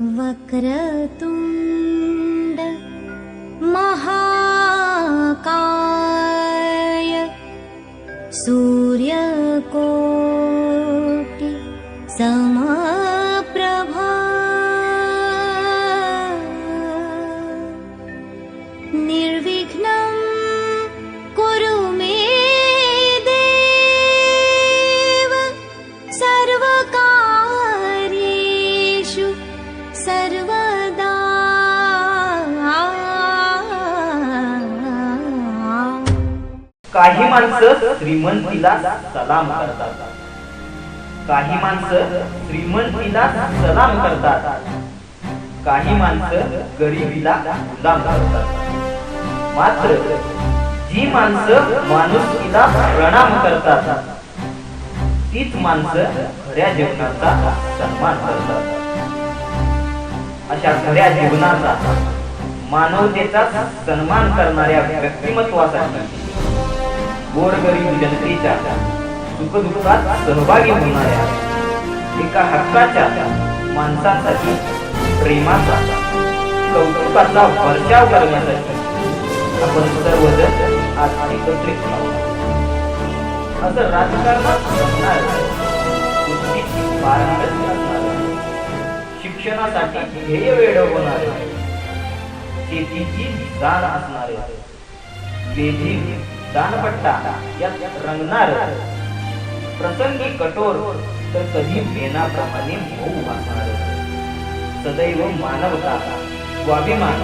वक्रतुण्ड महाकाय सूर्यकोटि काही माणसं श्रीमंतीला सलाम करतात. काही माणसं श्रीमंतीला सलाम करतात. काही माणसं गरिबीला गुलाम करतात. मात्र जी माणसं माणुसकीला प्रणाम करतात तीच माणसं खऱ्या जीवनाचा सन्मान करतात. अशा खऱ्या जीवनाचा मानवतेचा सन्मान करणाऱ्या व्यक्तिमत्वासाठी गोरगरीब जनतेच्या सुखदुःखात सहभागी होणाऱ्या एका हक्काच्या माणसासाठी प्रेमाचा कौतुकाचा वर्षाव करण्यासाठी आपण सर्वजण आज एकत्रित आहोत. असं राजकारणात जमणार पारंगत असणार. शिक्षणासाठी ध्येय वेळ होणार शेतीची जाण असणारे वेधी दानपट्टा यात रंगणार. प्रसंगी कठोर तर कधी मेनाप्रमाणे मऊ वागणार सदैव मानवता स्वाभिमान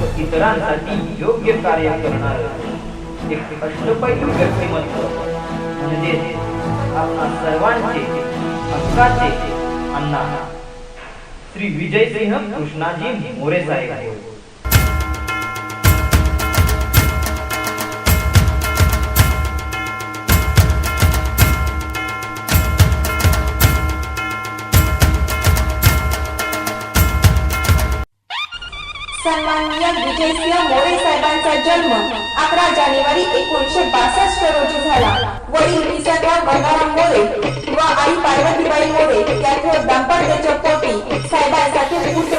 व इतरांसाठी योग्य कार्य करणार. एक अष्टपैलू व्यक्तिमत्व. म्हणजे आपण सर्वांचे हक्काचे अण्णा. श्री विजयसिंह कृष्णाजी मोरे साहेब. होय. विजयसिंह मोरे साहेबांचा जन्म अकरा जानेवारी एकोणीशे बासष्ट रोजी झाला. वडील विसरराव गंगाराम मोरे व आई पार्वतीबाई मोरे त्यांच्या दाम्पत्याच्या पोटी साहेबांसाठी पुत्र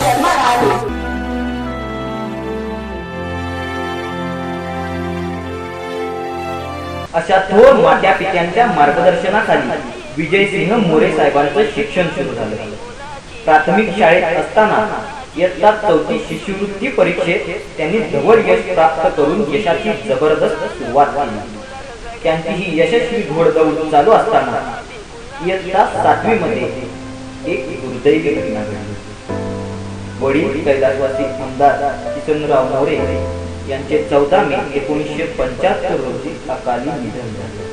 जन्माला आला. अशा थोर मात्या पित्यांच्या मार्गदर्शनाखाली विजयसिंह मोरे साहेबांचं शिक्षण सुरू झालं. प्राथमिक शाळेत असताना इयत्ता चौथी शिष्यवृत्ती परीक्षेत त्यांनी जवळ यश प्राप्त करून यशाची जबरदस्त सुरुवात केली. त्यांची ही यशस्वी घोडदौड चालू असताना इयत्ता सातवी मध्ये एक दुर्दैवी घटना घडली. वडील कैलासवासी आमदार किशनराव मोरे यांचे चौदा मे एकोणीसशे पंच्याहत्तर रोजी अकाली निधन झाले.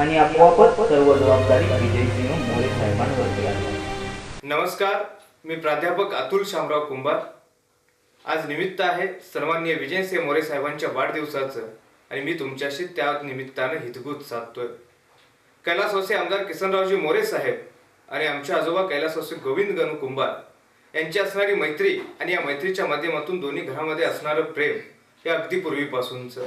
आणि आपोआपच सर्व जबाबदारी विजयसिंह मोरे साहेबांवरती आली नमस्कार मी प्राध्यापक अतुल शामराव कुंभार. आज निमित्त आहे सन्माननीय विजयसिंह मोरे साहेबांच्या वाढदिवसाचं आणि मी तुमच्याशी त्या निमित्तानं हितगुत साधतोय. कैलासवासी आमदार किसनरावजी मोरे साहेब आणि आमचे आजोबा कैलासवासी गोविंद गणू कुंभार यांची असणारी मैत्री आणि या मैत्रीच्या माध्यमातून दोन्ही घरामध्ये असणारं प्रेम हे अगदी पूर्वीपासूनचं.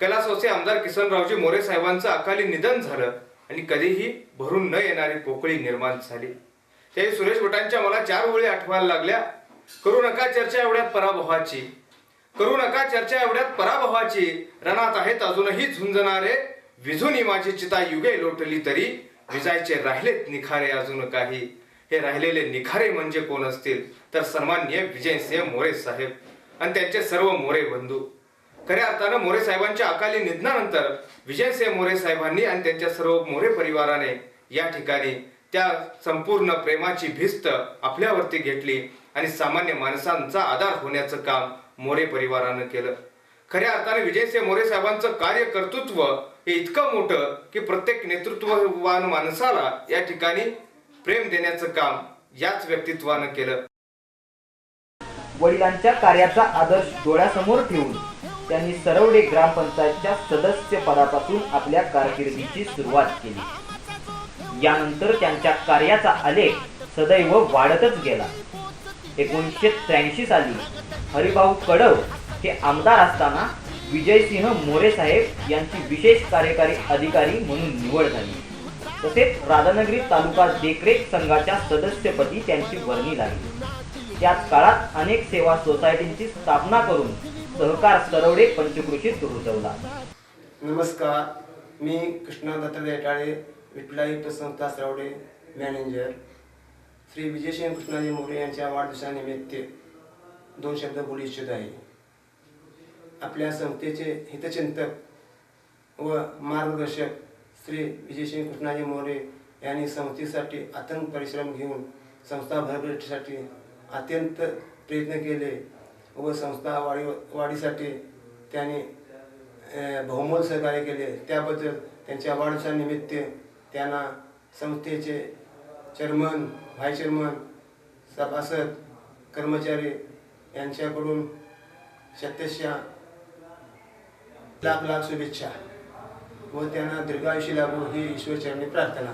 कैलासवासी आमदार किसनरावजी मोरे साहेबांचं अकाली निधन झालं आणि कधीही भरून न येणारी पोकळी निर्माण झाली. त्याही सुरेश भटांच्या मला चार ओळी आठवायला लागल्या. करू नका चर्चा एवढ्यात पराभवाची. करू नका चर्चा एवढ्यात पराभवाची. रणात आहेत अजूनही झुंजणारे. विझून माझी चिता युगे लोटली तरी. विजायचे राहिलेत निखारे अजून काही. हे राहिलेले निखारे म्हणजे कोण असतील? तर सन्माननीय विजयसिंह मोरे साहेब आणि त्यांचे सर्व मोरे बंधू. खऱ्या अर्थानं मोरे साहेबांच्या अकाली निधनानंतर विजयसिंह मोरे साहेबांनी आणि त्यांच्या सर्व मोरे परिवाराने या ठिकाणी त्या संपूर्ण प्रेमाची भिस्त आपल्यावरती घेतली आणि सामान्य माणसांचा आधार होण्याचं काम मोरे परिवारानं केलं. खऱ्या अर्थाने विजयसिंह मोरे साहेबांचं कार्य कर्तृत्व हे इतकं मोठं की प्रत्येक नेतृत्ववान माणसाला या ठिकाणी प्रेम देण्याचं काम याच व्यक्तित्वानं केलं. वडिलांच्या कार्याचा आदर्श डोळ्यासमोर ठेवून त्यांनी सरवडे ग्रामपंचायतच्या सदस्य पदापासून आपल्या कारकिर्दीची सुरुवात केली. यानंतर त्यांच्या कार्याचा आलेख सदैव वाढतच गेला. एकोणीसशे त्र्याऐंशी साली हरिभाऊ कडव हे आमदार असताना विजयसिंह मोरे साहेब यांची विशेष कार्यकारी अधिकारी म्हणून निवड झाली. तसेच राधानगरी तालुका देखरेख संघाच्या सदस्यपदी त्यांची वर्णी लागली. त्याच काळात अनेक सेवा सोसायटींची स्थापना करून सहकार सरवडे पंचकृषीत रुजवला नमस्कार मी कृष्णा दत्त देटाळे विठलायुक्त संस्था सरवडे मॅनेजर. श्री विजयसिंह कृष्णाजी मोरे यांच्या वाढदिवसानिमित्त दोन शब्द बोलू इच्छित आहे. आपल्या संस्थेचे हितचिंतक व मार्गदर्शक श्री विजयसिंह कृष्णाजी मोरे यांनी संस्थेसाठी अत्यंत परिश्रम घेऊन संस्था भरभराटीसाठी अत्यंत प्रयत्न केले. व संस्था वाढी वाढीसाठी त्यांनी बहुमोल सहकार्य केले. त्याबद्दल त्यांच्या वाढदिवसानिमित्त त्यांना संस्थेचे चेअरमन व्हाय चेअरमन सभासद कर्मचारी यांच्याकडून सत्यशा लाख लाख शुभेच्छा व त्यांना दीर्घायुष्य लागू ही ईश्वरचरणी प्रार्थना.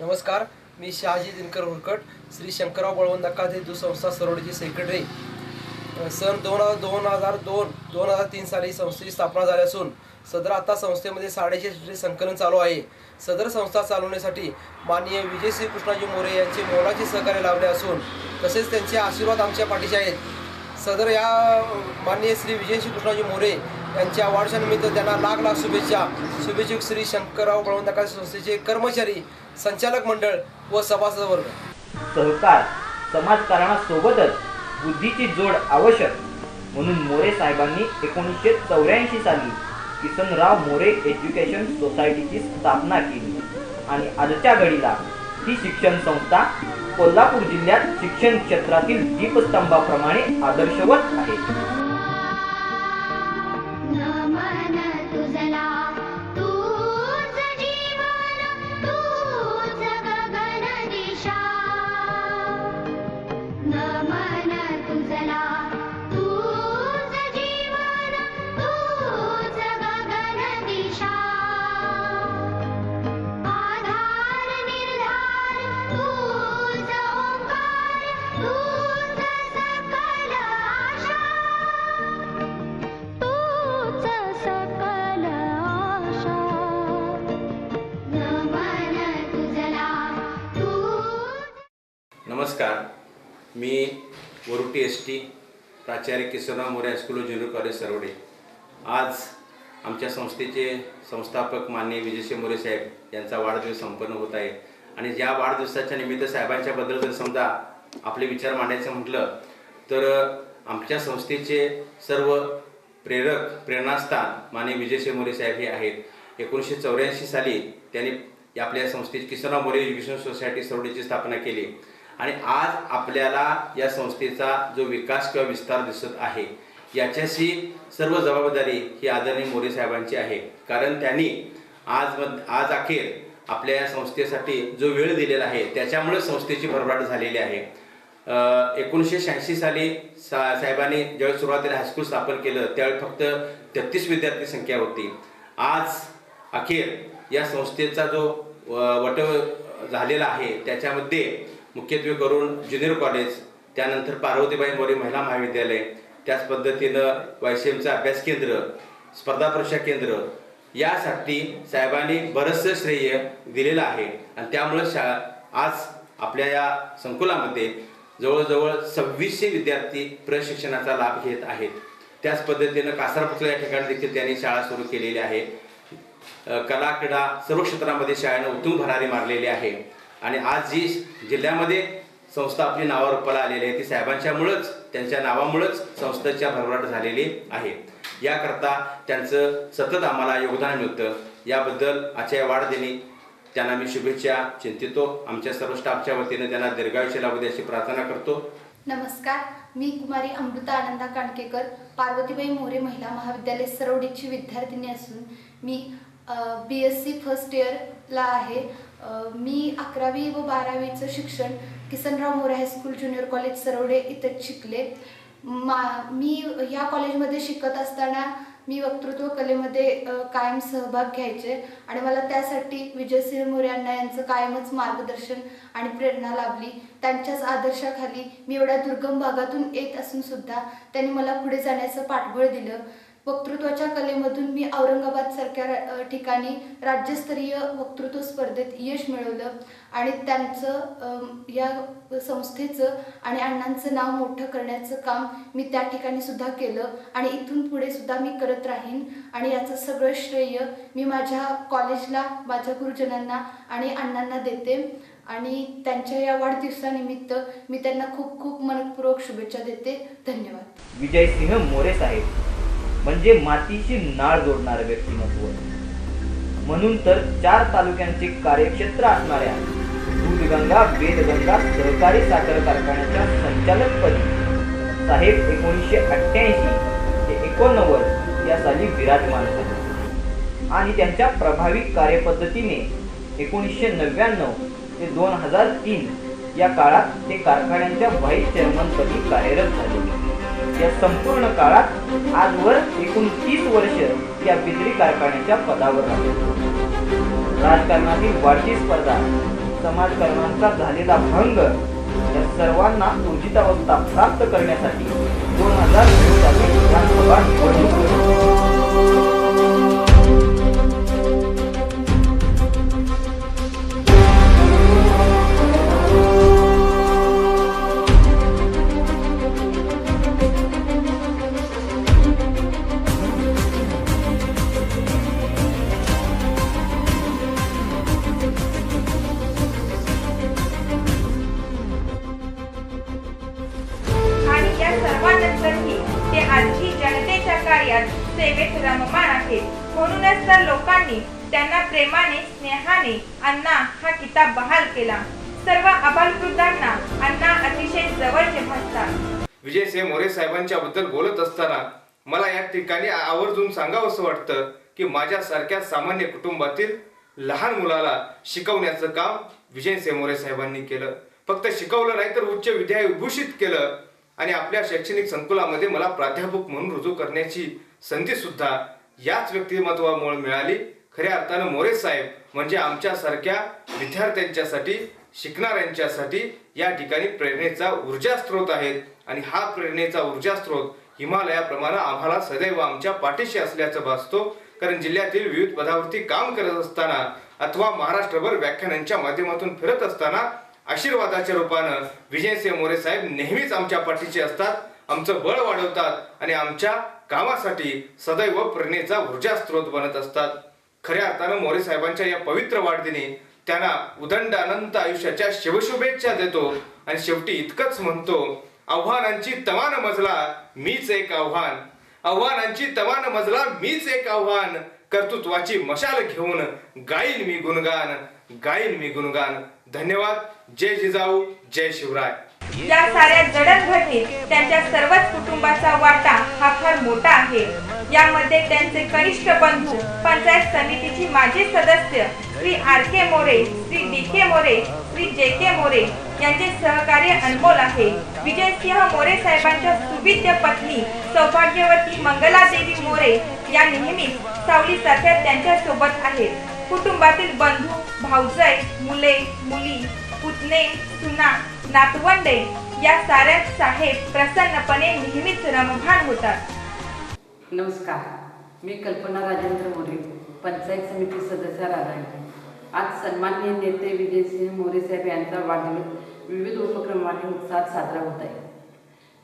नमस्कार मी शहाजी दिनकर होरकट श्री शंकरराव बळवंत अकादे दुसंस्था सरोडीचे सेक्रेटरी सन दोन हजार दोन हजार दोन दोन हजार तीन साली संस्थेची स्थापना झाली असून सदर आता संस्थेमध्ये साडेशे संकलन चालू आहे. सदर संस्था चालवण्यासाठी माननीय विजयश्री कृष्णाजी मोरे यांचे मोलाचे सहकार्य लाभले असून तसेच त्यांचे आशीर्वाद आमच्या पाठीचे आहेत. सदर या माननीय श्री विजयश्री कृष्णाजी मोरे यांच्या वाढदिवसानिमित्त त्यांना लाख लाख शुभेच्छा. शुभेच्छुक श्री शंकरराव बळवंत संस्थेचे कर्मचारी संचालक मंडळ व सभासद वर्ग सहकार समाजकारणासोबतच बुद्धीची जोड आवश्यक. म्हणून मोरे साहेबांनी एकोणीसशे चौऱ्याऐंशी साली किसनराव मोरे एज्युकेशन सोसायटीची स्थापना केली. आणि आजच्या घडीला ही शिक्षण संस्था कोल्हापूर जिल्ह्यात शिक्षण क्षेत्रातील दीपस्तंभाप्रमाणे आदर्शवत आहे. एस टी प्राचार्य किशोरराव मोरे हायस्कूल व ज्युनियर कॉलेज सरवडे. आज आमच्या संस्थेचे संस्थापक मान्य विजयशे मोरे साहेब यांचा वाढदिवस संपन्न होत आहे. आणि या वाढदिवसाच्या निमित्त साहेबांच्याबद्दल जर समजा आपले विचार मांडायचं म्हटलं तर आमच्या संस्थेचे सर्व प्रेरक प्रेरणास्थान माने विजयशे मोरे साहेब हे आहेत. एकोणीसशे चौऱ्याऐंशी साली त्यांनी आपल्या संस्थेची किसनराव मोरे एज्युकेशन सोसायटी सरवडीची स्थापना केली. आणि आज आपल्याला या संस्थेचा जो विकास किंवा विस्तार दिसत आहे याच्याशी सर्व जबाबदारी ही आदरणीय मोरे साहेबांची आहे. कारण त्यांनी आज मध आज अखेर आपल्या या संस्थेसाठी जो वेळ दिलेला आहे त्याच्यामुळे संस्थेची भरभराट झालेली आहे. एकोणीसशे शहाऐंशी साली सा साहेबांनी ज्यावेळी सुरुवातीला हायस्कूल स्थापन केलं त्यावेळी फक्त तेहतीस विद्यार्थी संख्या होती. आज अखेर या संस्थेचा जो अ, वट झालेला आहे त्याच्यामध्ये मुख्यत्वे करून ज्युनियर कॉलेज त्यानंतर पार्वतीबाई मोरे महिला महाविद्यालय त्याच पद्धतीनं वायसीएमचं अभ्यास केंद्र स्पर्धा परीक्षा केंद्र यासाठी साहेबांनी बरंचसं श्रेय दिलेलं आहे. आणि त्यामुळं शा आज आपल्या या संकुलामध्ये जवळजवळ सव्वीसशे विद्यार्थी प्रशिक्षणाचा लाभ घेत आहेत. त्याच पद्धतीनं कासारपुतळा या ठिकाणी देखील त्यांनी शाळा सुरू केलेली आहे. कला क्रीडा सर्व क्षेत्रामध्ये शाळेनं उत्तम भरारी मारलेली आहे. आणि आज जी जिल्ह्यामध्ये संस्था आपली नावारूपाला आलेली आहे ती साहेबांच्यामुळंच त्यांच्या नावामुळंच संस्थेच्या भरभराट झालेली आहे. याकरता त्यांचं सतत आम्हाला योगदान मिळतं. याबद्दल आजच्या वाढ वाढदिनी त्यांना मी शुभेच्छा चिंतितो. आमच्या सर्व स्टाफच्या वतीने त्यांना दीर्घायुष्य लाभू द्याची प्रार्थना करतो. नमस्कार. मी कुमारी अमृता आनंदा काणकेकर पार्वतीबाई मोरे महिला महाविद्यालय सरवडीची विद्यार्थिनी असून मी बी एस सी फर्स्ट इयरला आहे. मी अकरावी व बारावीचं शिक्षण Kisanrao More high school junior college Sarawade इथं शिकले. मा मी ह्या कॉलेजमध्ये शिकत असताना मी वक्तृत्व कलेमध्ये कायम सहभाग घ्यायचे आणि मला त्यासाठी विजयसिंह मोरे अण्णा यांचं कायमच मार्गदर्शन आणि प्रेरणा लाभली. त्यांच्याच आदर्शाखाली मी एवढ्या दुर्गम भागातून येत असून सुद्धा त्यांनी मला पुढे जाण्याचं पाठबळ दिलं. वक्तृत्वाच्या कलेमधून मी औरंगाबाद सारख्या ठिकाणी राज्यस्तरीय वक्तृत्व स्पर्धेत यश मिळवलं. आणि त्यांचं या संस्थेचं आणि अण्णांचं नाव मोठं करण्याचं काम मी त्या ठिकाणी सुद्धा केलं. आणि इथून पुढे सुद्धा मी करत राहीन. आणि याचं सगळं श्रेय मी माझ्या कॉलेजला माझ्या गुरुजनांना आणि अण्णांना देते. आणि त्यांच्या या वाढदिवसानिमित्त मी त्यांना खूप खूप मनपूर्वक शुभेच्छा देते. धन्यवाद. विजयसिंह मोरे साहेब. म्हणजे मातीशी नाळ जोडणारं व्यक्तिमत्व. म्हणून तर चार तालुक्यांचे कार्यक्षेत्र असणाऱ्या दूधगंगा वेदगंगा सहकारी साखर कारखान्याच्या संचालकपदी साहेब एकोणीसशे अठ्ठ्याऐंशी ते एकोणनव्वद या साली विराजमान झाले. आणि त्यांच्या प्रभावी कार्यपद्धतीने एकोणीसशे नव्याण्णव ते दोन हजार तीन या काळात ते कारखान्यांच्या व्हाईस चेअरमनपदी कार्यरत झाले. या संपूर्ण काळात आजवर एकूण तीस वर्ष या बिजली कारखान्याच्या पदावर राहिले राजकारणातील वाढती स्पर्धा समाजकारणांचा झालेला भंग या सर्वांना ऊर्जितावस्था प्राप्त करण्यासाठी दोन हजार साली विधानसभा निवडणूक सेवेत रममान आहेत म्हणूनच तर लोकांनी त्यांना प्रेमाने स्नेहाने अण्णा हा किताब बहाल केला. सर्व अबालवृद्धांना अण्णा अतिशय जवळचे भासतात. विजयसिंह मोरे साहेबांच्या बद्दल बोलत असताना मला या ठिकाणी आवर्जून सांगावंसं वाटतं की माझ्यासारख्या सामान्य कुटुंबातील लहान मुलाला शिकवण्याचं काम विजय मोरे साहेबांनी केलं. फक्त शिकवलं नाही तर उच्च विद्या विभूषित केलं. आणि आपल्या शैक्षणिक संकुलामध्ये मला प्राध्यापक म्हणून रुजू करण्याची संधी सुद्धा याच व्यक्तिमत्वामुळे मिळाली. खऱ्या अर्थानं मोरे साहेब म्हणजे आमच्यासारख्या विद्यार्थ्यांच्यासाठी शिकणाऱ्यांच्यासाठी या ठिकाणी प्रेरणेचा ऊर्जा स्रोत आहेत. आणि हा प्रेरणेचा ऊर्जा स्रोत हिमालयाप्रमाणे आम्हाला सदैव आमच्या पाठीशी असल्याचं भासतो. कारण जिल्ह्यातील विविध पदावरती काम करत असताना अथवा महाराष्ट्रभर व्याख्यानांच्या माध्यमातून फिरत असताना आशीर्वादाच्या रूपानं विजयसिंह मोरे साहेब नेहमीच आमच्या पाठीशी असतात. आमचं बळ वाढवतात आणि आमच्या कामासाठी सदैव प्रेरणेचा ऊर्जा स्रोत बनत असतात. खऱ्या अर्थानं मोरे साहेबांच्या या पवित्र वाढदिनी त्यांना उदंड अनंत आयुष्याच्या शिवशुभेच्छा देतो आणि शेवटी इतकंच म्हणतो आव्हानांची तवान मजला मीच एक आव्हान. आव्हानांची तवान मजला मीच एक आव्हान. कर्तृत्वाची मशाल घेऊन गाईन मी गुणगान गाईन मी गुणगान. धन्यवाद. जय जिजाऊ जय शिवराय. या साऱ्या जडणघडणीत त्यांच्या सर्वच कुटुंबाचा वाटा हा फार मोठा आहे. यामध्ये त्यांचे कनिष्ठ बंधू पंचायत समितीची माजी सदस्य Shri R K More Shri D K More Shri J K More यांचे सहकार्य अनमोल आहे. विजयसिंह मोरे साहेबांच्या सुविद्य पत्नी सौभाग्यवती मंगलादेवी मोरे या नेहमीच सावलीसारख्या त्यांच्यासोबत आहेत. कुटुंबातील बंधू भाऊजय मुले मुली पुतणे सुना नातवंडे या साऱ्या साहेब प्रसन्नपणे नेहमीच रमभान होतात. नमस्कार मी कल्पना राजेंद्र मोरे पंचायत समिती सदस्य राधाई आज सन्माननीय नेते विजयसिंह मोरे साहेब यांचा वाढदिवस विविध उपक्रमाने उत्साहात साजरा होत आहे.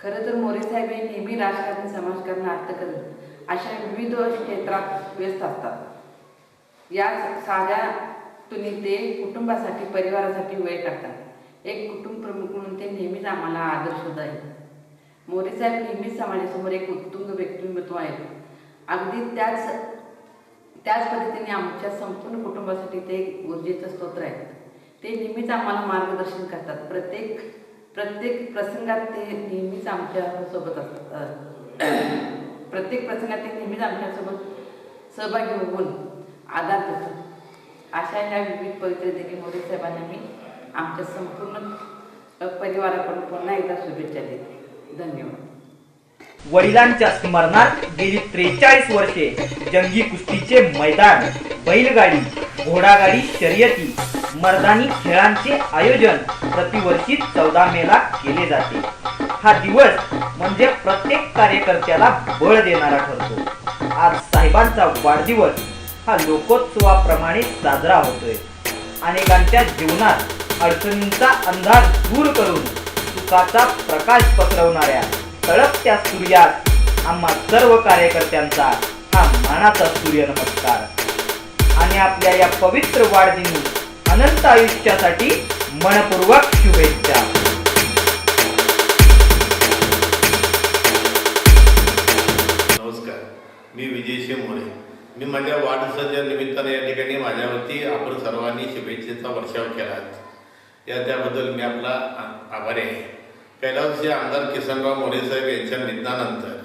खरं तर मोरे साहेब हे नेहमी राजकारण समाजकारण अर्थकारण अशा विविध क्षेत्रात व्यस्त असतात. या साऱ्या तुम्ही ते कुटुंबासाठी परिवारासाठी वेळ काढतात. एक कुटुंब प्रमुख म्हणून ते नेहमीच आम्हाला आदर्श आहे मोरे साहेब नेहमीच समाजासमोर एक उत्तुंग व्यक्तिमत्व आहे अगदी त्याच त्याच पद्धतीने आमच्या संपूर्ण कुटुंबासाठी ते एक ऊर्जेचं स्तोत्र आहे. ते नेहमीच आम्हाला मार्गदर्शन करतात. प्रत्येक प्रत्येक प्रसंगात ते नेहमीच आमच्यासोबत असतात. प्रत्येक प्रसंगात ते नेहमीच आमच्यासोबत सहभागी होऊन आधार देतात अशा ह्या विविध पवित्र देवी साहेबांना मी आमच्या संपूर्ण परिवाराकडून पुन्हा एकदा शुभेच्छा देते. धन्यवाद. वडिलांच्या स्मरणात गेली त्रेचाळीस वर्षे जंगी कुस्तीचे मैदान बैलगाडी घोडागाडी शर्यती मर्दानी खेळांचे आयोजन प्रतिवर्षी चौदा मेला केले जाते. हा दिवस म्हणजे प्रत्येक कार्यकर्त्याला बळ देणारा ठरतो. आज साहेबांचा वाढदिवस हा लोकोत्सवाप्रमाणे साजरा होतोय. अनेकांच्या जीवनात अडचणींचा अंधार दूर करून सुखाचा प्रकाश पसरवणाऱ्या तळपत्या सूर्यात आम्हा सर्व कार्यकर्त्यांचा हा मानाचा सूर्य नमस्कार आणि आपल्या या पवित्र वाढदिनी अनंत आयुष्यासाठी मनपूर्वक शुभेच्छा. मी माझ्या वाढदिवसाच्या निमित्ताने या ठिकाणी माझ्यावरती आपण सर्वांनी शुभेच्छेचा वर्षाव केला. या त्याबद्दल मी आपला आभारी आहे. कैलासचे आमदार किसनराव मोरे साहेब यांच्या निधनानंतर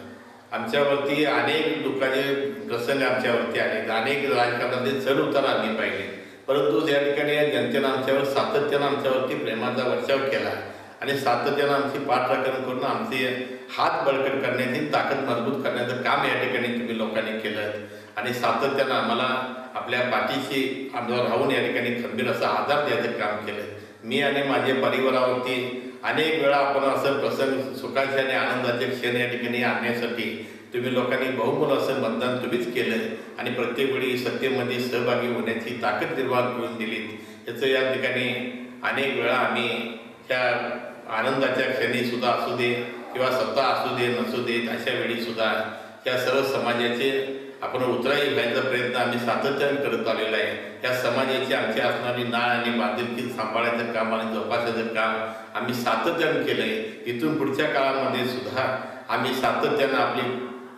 आमच्यावरती अनेक दुःखाचे प्रसंग आमच्यावरती आले अनेक राजकारणाचे चढ उतार आम्ही पाहिले. परंतु या ठिकाणी या जनतेनं आमच्यावर सातत्यानं आमच्यावरती प्रेमाचा वर्षाव केला. आणि सातत्यानं आमची पाठराखण करून आमचे हात बळकट करण्याची ताकद मजबूत करण्याचं काम या ठिकाणी तुम्ही लोकांनी केलं आणि सातत्यानं आम्हाला आपल्या पाठीशी आमदार राहून या ठिकाणी खंबीर असा आधार द्यायचं काम केलं मी आणि माझ्या परिवारावरती अनेक वेळा आपण असं प्रसंग सुखाचे आणि आनंदाचे क्षण या ठिकाणी आणण्यासाठी तुम्ही लोकांनी बहुमूल असं मतदान तुम्हीच केलं आणि प्रत्येक वेळी सत्तेमध्ये सहभागी होण्याची ताकद निर्माण करून दिली याचं या ठिकाणी अनेक वेळा आम्ही त्या आनंदाच्या क्षणी सुद्धा असू दे किंवा सत्ता असू दे नसू देत अशा वेळी सुद्धा या सर्व समाजाचे आपण उतराई व्हायचा प्रयत्न आम्ही सातत्याने करत आलेला आहे. त्या समाजाची आमची असणारी नाळ आणि बांधिलकी सांभाळायचं काम आणि जोपासायचं काम आम्ही सातत्यानं केलंय इथून पुढच्या काळामध्ये सुद्धा आम्ही सातत्यानं आपली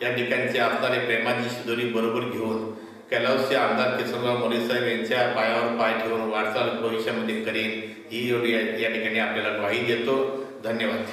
या ठिकाणचे असणारे प्रेमाची शिदोरी बरोबर घेऊन कैलासचे आमदार किसनराव मोरे साहेब यांच्या पायावर पाय ठेवून वाटचाल भविष्यामध्ये करेन. ही एवढी या या ठिकाणी आपल्याला ग्वाही देतो. धन्यवाद.